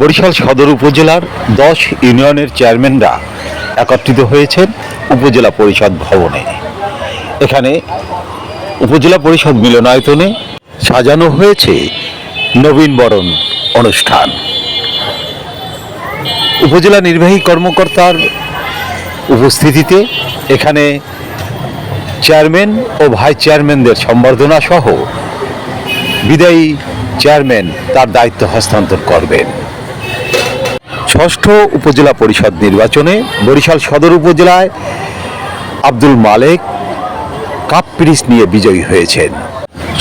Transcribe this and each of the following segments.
বরিশাল সদর উপজেলার দশ ইউনিয়নের চেয়ারম্যানরা একত্রিত হয়েছেন উপজেলা পরিষদ ভবনে। এখানে উপজেলা পরিষদ মিলনায়তনে সাজানো হয়েছে নবীনবরণ অনুষ্ঠান। উপজেলা নির্বাহী কর্মকর্তার উপস্থিতিতে এখানে চেয়ারম্যান ও ভাইস চেয়ারম্যানদের সম্বর্ধনা সহ বিদায়ী চেয়ারম্যান তার দায়িত্ব হস্তান্তর করবেন। ষষ্ঠ উপজেলা পরিষদ নির্বাচনে বরিশাল সদর উপজেলায় আব্দুল মালেক কাপ পিরিস নিয়ে বিজয়ী হয়েছেন।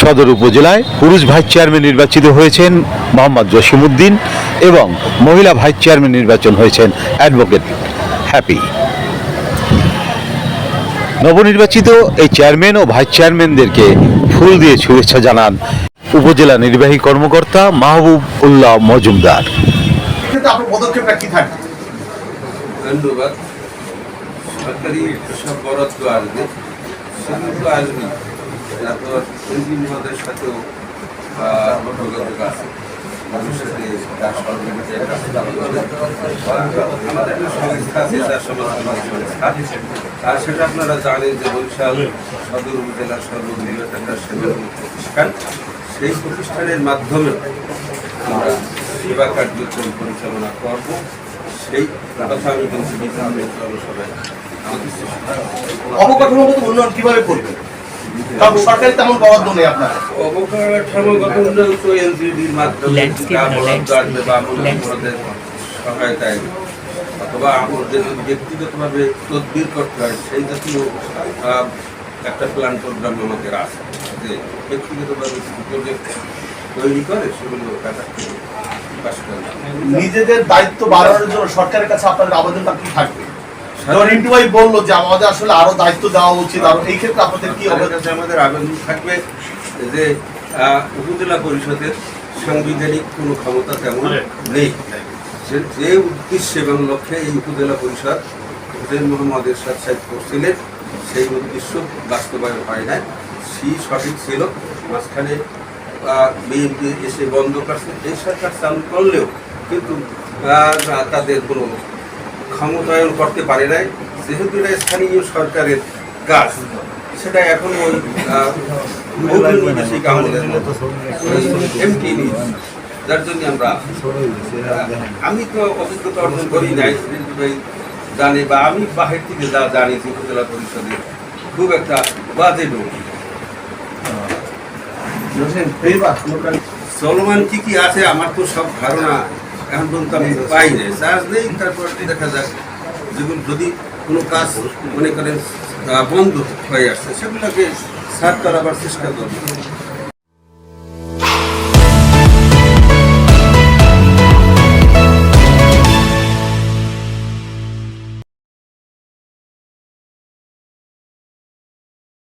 সদর উপজেলায় পুরুষ ভাইস চেয়ারম্যান নির্বাচিত হয়েছেন মোহাম্মদ জসিমউদ্দিন এবং মহিলা ভাইস চেয়ারম্যান নির্বাচন হয়েছেন অ্যাডভোকেট হ্যাপি। নবনির্বাচিত এই চেয়ারম্যান ও ভাইস চেয়ারম্যানদেরকে ফুল দিয়ে শুভেচ্ছা জানান উপজেলা নির্বাহী কর্মকর্তা মাহবুব উল্লাহ মজুমদার। ক্ষেত্রে আপনার পদক্ষেপটা কি থাকবে? ধন্যবাদ। সরকারি সব বরাদ্দ আসবে, সেগুলো তো আসবে তারপর ইঞ্জিনিয়ারদের সাথেও যোগাযোগ আছে। আমাদের আর সেটা আপনারা জানেন যে বরিশাল সদর উপজেলার সর্ববৃহৎ একটা সেবামূলক প্রতিষ্ঠান। সেই প্রতিষ্ঠানের মাধ্যমে সেবা কার্যক্রম পরিচালনা করব। সেই কথা আমি জনসভায় অবকাঠামোগত উন্নয়ন কীভাবে করবেন? কারণ সরকারি তেমন বরাদ্দ নেই আপনার। অবকাঠামোগত উন্নয়ন তো এনজিডির মাধ্যমে Landscape যা না, বরাদ্দ আসবে বা মূলক সহায়তায় অথবা আমাদের যদি ব্যক্তিগতভাবে তদবির করতে হয় সেই জাতীয় একটা প্ল্যান প্রোগ্রাম আমাদের আছে। যে ব্যক্তিগতভাবে প্রজেক্ট তৈরি করে সেগুলো নিজেদের দায়িত্ব বাড়ানোর জন্য সরকারের কাছে আপনাদের আবেদনটা কি থাকবে? ভাই বলল যে আমাদের আসলে আরও দায়িত্ব দেওয়া উচিত আর এই ক্ষেত্রে আপনাদের কি কাছে আমাদের আবেদন থাকবে যে উপজেলা পরিষদের সাংবিধানিক কোনো ক্ষমতা তেমন নেই। যে যে উদ্দেশ্যে এবং লক্ষ্যে এই উপজেলা পরিষদ হুসেন মোহাম্মদ এরশাদ সাহেব করছিলেন সেই উদ্দেশ্য বাস্তবায়ন হয় না সেই সঠিক ছিল মাঝখানে বিএনপি এসে বন্ধ করছে, এই সরকার চালু করলেও কিন্তু তাদের কোনো ক্ষমতায়ন করতে পারে নাই। যেহেতু এটা স্থানীয় সরকারের কাজ, সেটা এখন ওই ঔপনিবেশিক আমলের এমপি যার জন্য আমরা আমি তো অভিজ্ঞতা অর্জন করি নাই জানে, বা আমি বাহির থেকে যা জানি উপজেলা পরিষদে খুব একটা বাজে লোক। চলমান কি কি আছে, আমার তো সব ধারণা এখন পর্যন্ত আমি পাই নাই। চার্জ নেই, তারপর দেখা যাক। যেগুলো যদি কোনো কাজ মনে করেন বন্ধ হয়ে আসছে সেগুলোকে সার করাবার চেষ্টা করব।